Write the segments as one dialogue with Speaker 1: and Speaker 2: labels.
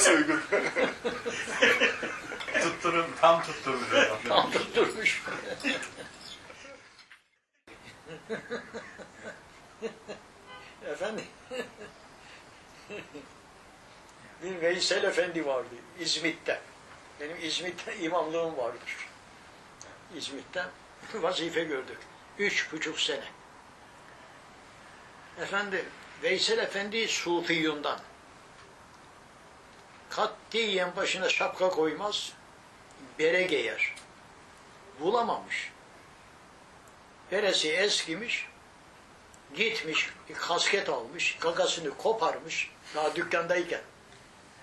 Speaker 1: Nasıl uygun?
Speaker 2: Tutturum, tam tutturmuş.
Speaker 3: Tam tutturmuş. Efendim? Bir Veysel Efendi vardı İzmit'te. Benim İzmit'te imamlığım vardır. İzmit'ten vazife gördük. Üç buçuk sene. Efendi, Veysel Efendi Sufiyundan. Katiyen başına şapka koymaz, bere giyer. Bulamamış. Beresi eskimiş, gitmiş, kasket almış, gagasını koparmış, daha dükkandayken.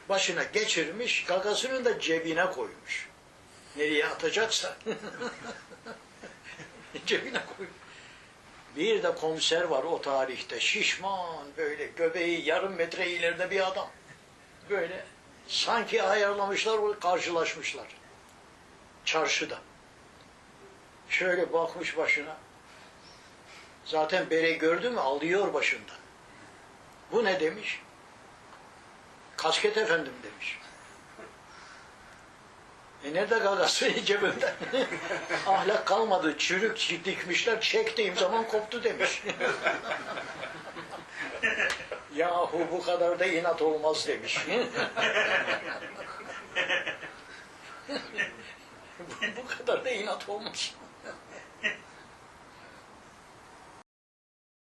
Speaker 3: Başına geçirmiş, gagasını da cebine koymuş. Nereye atacaksa. cebine koymuş. Bir de komiser var o tarihte, şişman böyle, göbeği yarım metre ileride bir adam. Böyle sanki ayarlamışlar, karşılaşmışlar. Çarşıda. Şöyle bakmış başına. Zaten bere gördü mü alıyor başında. Bu ne demiş? Kasket efendim demiş. E nerede gagası cebimde? Ahlak kalmadı. Çürük dikmişler. Çektiğim zaman koptu demiş. Yahu bu kadar da inat olmaz demiş. bu, bu kadar da inat olmaz.